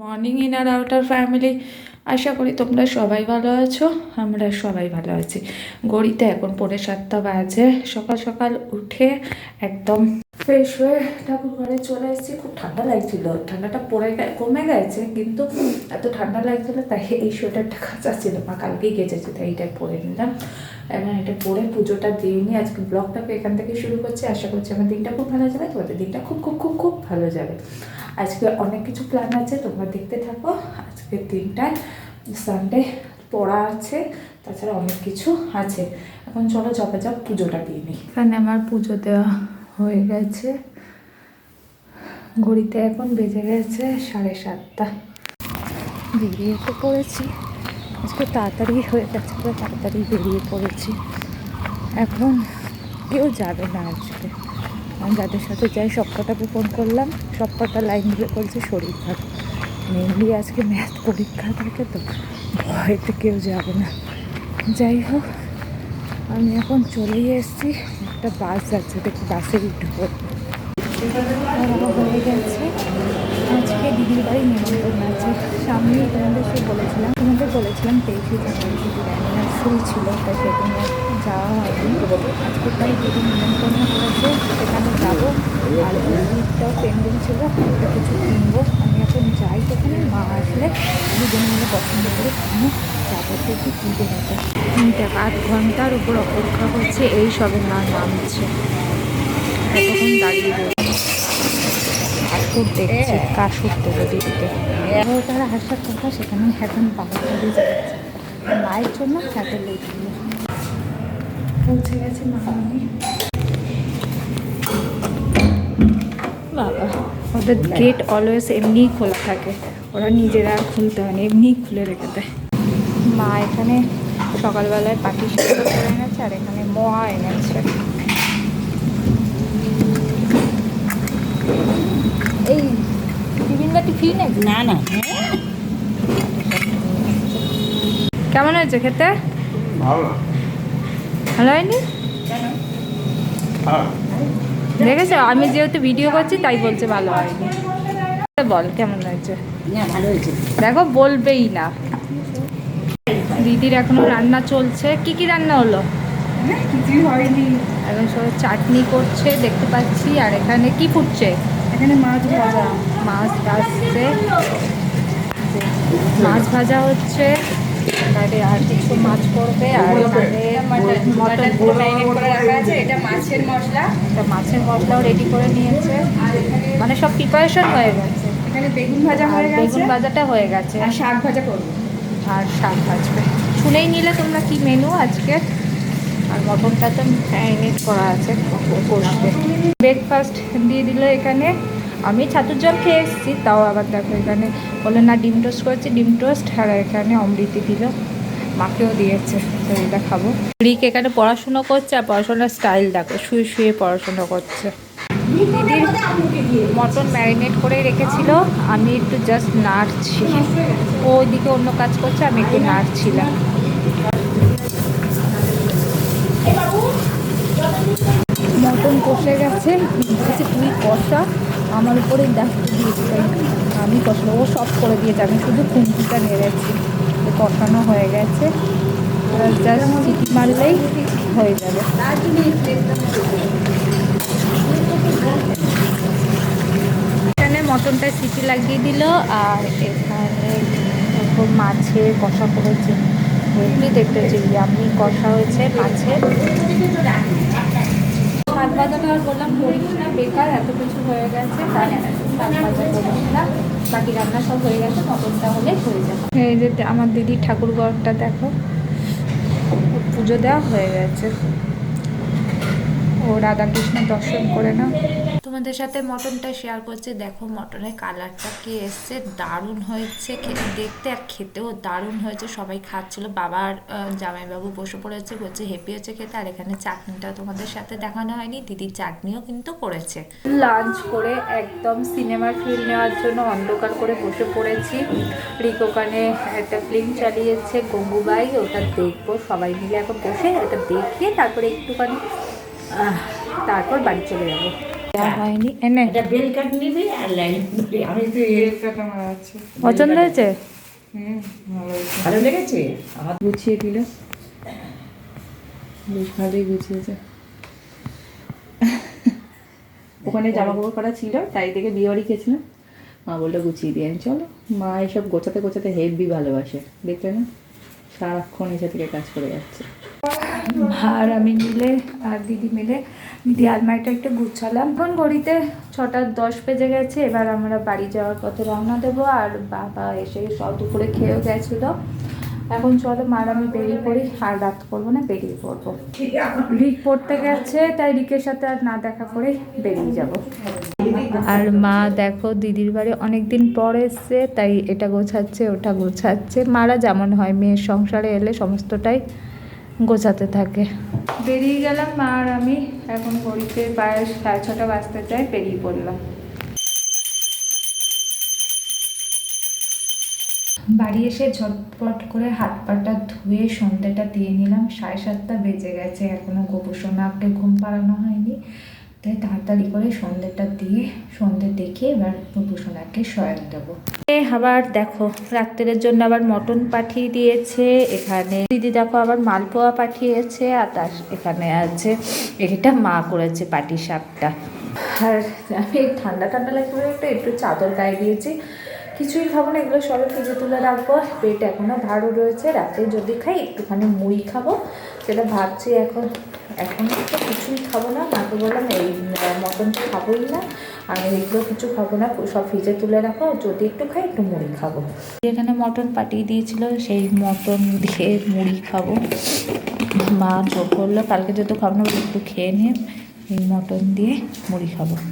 Morning in our outer family আশা করি তোমরা সবাই ভালো আছো, আমরা সবাই ভালো আছি। গড়িতে এখন পৌনে সাতটা বাজে, সকাল সকাল উঠে একদম ফ্রেশ হয়ে ঠাকুর ঘরে চলে এসেছি। খুব ঠান্ডা লাগছিল, ঠান্ডাটা পড়ে কমে গেছে, কিন্তু এত ঠান্ডা লাগছিল, তাই এই সোয়েটারটা কাঁচা ছিল, মা কালকেই গেছেছে তাই এইটা পরে নিলাম। এবং এটা পরে পুজোটা দিয়ে নিয়ে আজকে ব্লগটাকে এখান থেকে শুরু করছি। আশা করছি আমার দিনটা খুব ভালো যাবে। তোমাদের দিনটা খুব খুব খুব খুব ভালো যাবে। আজকে অনেক কিছু প্ল্যান আছে, তোমরা দেখতে থাকো। আজকের দিনটায় সানডে পড়া আছে, তাছাড়া অনেক কিছু আছে। এখন চলো যাবে যাক পুজোটা দিয়ে নিই। এখানে আমার পুজো দেওয়া হয়ে গেছে। ঘড়িতে এখন বেজে গেছে সাড়ে সাতটা। বেরিয়ে তো পড়েছি। আজকে তাড়াতাড়ি হয়ে গেছে বলে তাড়াতাড়ি বেরিয়ে পড়েছি। এখন কেউ যাবে না আজকে। আমি যাদের সাথে যাই সব কটাকে ফোন করলাম সব কটা লাইন দিয়ে বলছে শরীর খারাপ। মেনলি আজকে ম্যাথ পরীক্ষা থাকে তো, ভয়তে কেউ যাবে না। যাই হোক, আমি এখন চলেই এসেছি, একটা বাস যাচ্ছে দেখি বাসে উঠবো। হয়ে গেছে আজকে দিদির বাড়ি নিমন্ত্রণ আছে, সামনেই তোমাদের সে বলেছিলাম তেইশে জানুয়ারি দিদির অ্যানিভার্সারি ছিল তাই সেদিন যাওয়া হয়নি। আজকে তাই দিদি নিমন্ত্রণ করেছে সেখানে যাব। আর দিদিরটাও পেন্ডিং ছিল একটা কিছু কিনবো। আমি এখন যাই সেখানে, মা আসলে দুজন মিলে পছন্দ করে কিনে যাব দেখি কিনতে যাব তিনটা আধ ঘণ্টার উপর অপেক্ষা করছে, এই সবে মা নামছে। এতক্ষণ দাঁড়িয়ে কাশুর দেখছি কাশুর দেবো দিদিকে? এগারোটার আসার কথা সেখানে এখন বেজে গেছে মায়ের জন্য লেট হলো পৌঁছে গেছে মামানি বাবা। ওদের গেট অলওয়েজ এমনিই খোলা থাকে। ওরা নিজেরা আর খুলতে হয় না এমনিই খুলে রেখে দেয়। মা এখানে সকালবেলায় পাখি করে এনেছে আর এখানে মোয়া এনেছে এই না না কেমন হয়েছে খেতে? ভালো। ভালো হয়নি? হ্যাঁ। দেখেছ? আমি যেহেতু ভিডিও করছি তাই বলছে ভালো হয়নি। বল কেমন হয়েছে? দেখো বলবেই না। দিদির এখনও রান্না চলছে। কি কি রান্না হলো? কিছুই হয়নি। এখন সবাই চাটনি করছে দেখতে পাচ্ছি। আর এখানে কি ফুটছে? এখানে মাছ ভাজা। মাছ ভাজছে মাছ ভাজা হচ্ছে। এবারে আর কিছু মাছ করবে আর মটন এটা মাছের মশলা। একটা মাছের মশলাও রেডি করে নিয়েছে। মানে সব প্রিপারেশন হয়ে গেছে। এখানে বেগুন ভাজা আর হয়ে গেছে। বেগুন ভাজাটা হয়ে গেছে। আর শাক ভাজা করব। আর শাক ভাজবে। শুনেই নিলে তোমরা কি মেনু আজকে? আর মটনটা তো ম্যারিনেট করা আছে। কষবে ব্রেকফাস্ট দিয়ে দিল এখানে। আমি ছাতুর জল খেয়ে এসেছি, তাও আবার দেখো এখানে বলে না, ডিম টোস্ট করেছি, ডিম টোস্ট, আর এখানে অমৃতি দিল, মাকেও দিয়েছে এটা খাব। রিক এখানে পড়াশুনো করছে, আর পড়াশোনার স্টাইল দেখো, শুয়ে শুয়ে পড়াশুনো করছে। মটন ম্যারিনেট করে রেখেছিল, আমি একটু জাস্ট নাড়ছি। ও ওইদিকে অন্য কাজ করছে, আমি একটু নাড়ছিলাম। মটন কষে গেছে কষা। আমার উপরে দায়িত্ব দিয়েছি। তাই আমি কষাবো ও সব করে দিয়েছে। আমি শুধু খুন্তিটা নেড়েছি। কষানো হয়ে গেছে। চিটি মারলেই হয়ে যাবে। এখানে মটনটা সিটি লাগিয়ে দিল আর এখানে মাছের কষা করেছে। হেভি দেখতে হচ্ছে ইয়ামি কষা হয়েছে মাছের। ভাজাটা আর বললাম করিস না, বেকার, এত কিছু হয়ে গেছে না। বাকি রান্না সব হয়ে গেছে মটনটা হলে হয়ে যাবে। এই যে আমার দিদি ঠাকুর ঘরটা দেখো, পুজো দেওয়া হয়ে গেছে। ও রাধাকৃষ্ণ দর্শন করে না তোমাদের সাথে মটনটা শেয়ার করছি। দেখো মটনের কালারটা কি এসছে? দারুণ হয়েছে খেতে দেখতে আর খেতেও দারুণ হয়েছে। সবাই খাচ্ছিল। বাবার জামাইবাবু বসে পড়েছে, বলছে হেপি হচ্ছে খেতে। আর এখানে চাটনিটা তোমাদের সাথে দেখানো হয়নি। দিদির চাটনিও কিন্তু করেছে। লাঞ্চ করে একদম সিনেমার ফিল নেওয়ার জন্য অন্ধকার করে বসে পড়েছি। রিক ওখানে একটা ফিল্ম চালিয়েছে গঙ্গুবাই ওটা দেখব। সবাই মিলে এখন বসে ওটা দেখে তারপরে একটুখানি তারপর বাড়ি চলে যাব। হয়নি। এনে। এটা বেল কাট নিবি আর লাইন আমি তো এ- তেল আমার আছে। পছন্দ হয়েছে? হুম ভালো লেগেছে? আমার গুছিয়ে দিল। বেশ ভালোই গুছিয়েছে। ওখানে জামা কাপড় করা ছিল তাই থেকে বিয়ে বাড়ি গেছিলাম মা বলল গুছিয়ে দিয়ে চলো। মা এসব গোছাতে গোছাতে হেভি ভালোবাসে। দেখলে না? সারাক্ষণ এসে থেকে কাজ করে যাচ্ছে। আর আমি মিলে আর দিদি মিলে দিদি আলমারিটা একটু গুছালাম। এখন ঘড়িতে ছটার দশ বেজে গেছে, এবার আমরা বাড়ি যাওয়ার পথে রওনা দেবো আর বাবা এসে সব দুপুরে খেয়েও গেছিল। এখন চলো মার আমি বেরিয়ে পড়ি, আর রাত করব না, বেরিয়ে পড়ব। রিক পড়তে গেছে, তাই রিকের সাথে আর না দেখা করে বেরিয়ে যাব। আর মা দেখো, দিদির বাড়ি অনেক দিন পর এসছে, তাই এটা গোছাচ্ছে, ওটা গোছাচ্ছে। মারা যেমন হয়, মেয়ের সংসারে এলে সমস্তটাই গোছাতে থাকে। বেরিয়ে গেলাম আর আমি এখন ঘড়িতে প্রায় সাড়ে ছটা বাজতে চাই বেরিয়ে পড়লাম। বাড়ি এসে ঝটপট করে হাত পাটা ধুয়ে সন্ধ্যেটা দিয়ে নিলাম। সাড়ে সাতটা বেজে গেছে, এখনও গোপসোনাকে ঘুম পাড়ানো হয়নি। তাই তাড়াতাড়ি করে সন্ধ্যেটা দিয়ে সন্ধ্যে দেখে এবার গোপসোনাকে শয়ন দেবো। আবার দেখো, রাত্রের জন্য আবার মটন পাঠিয়ে দিয়েছে, এখানে দিদি দেখো আবার মালপোয়া পাঠিয়েছে, আর তার এখানে আছে, এটা মা করেছে পাটি সাপটা আর আমি ঠান্ডা ঠান্ডা লাগবে একটু একটু চাদর গায়ে দিয়েছি, কিছুই খাব না, এগুলো সবে ফ্রিজে তুলে রাখব, পেট এখনও ভালো রয়েছে, রাতে যদি খাই একটুখানি মুড়ি খাব, সেটা ভাবছি এখন এখন তো কিছুই খাব না মাকে বললাম এই মটন খাবোই না, আর এইগুলো কিছু খাব না সব ফ্রিজে তুলে রাখো যদি একটু খাই, একটু মুড়ি খাব। যেখানে মটন পাঠিয়ে দিয়েছিল, সেই মটন দিয়ে মুড়ি খাব। মা চোখ করল কালকে যেহেতু খাব না একটু খেয়ে নিয়ে এই মটন দিয়ে মুড়ি খাব।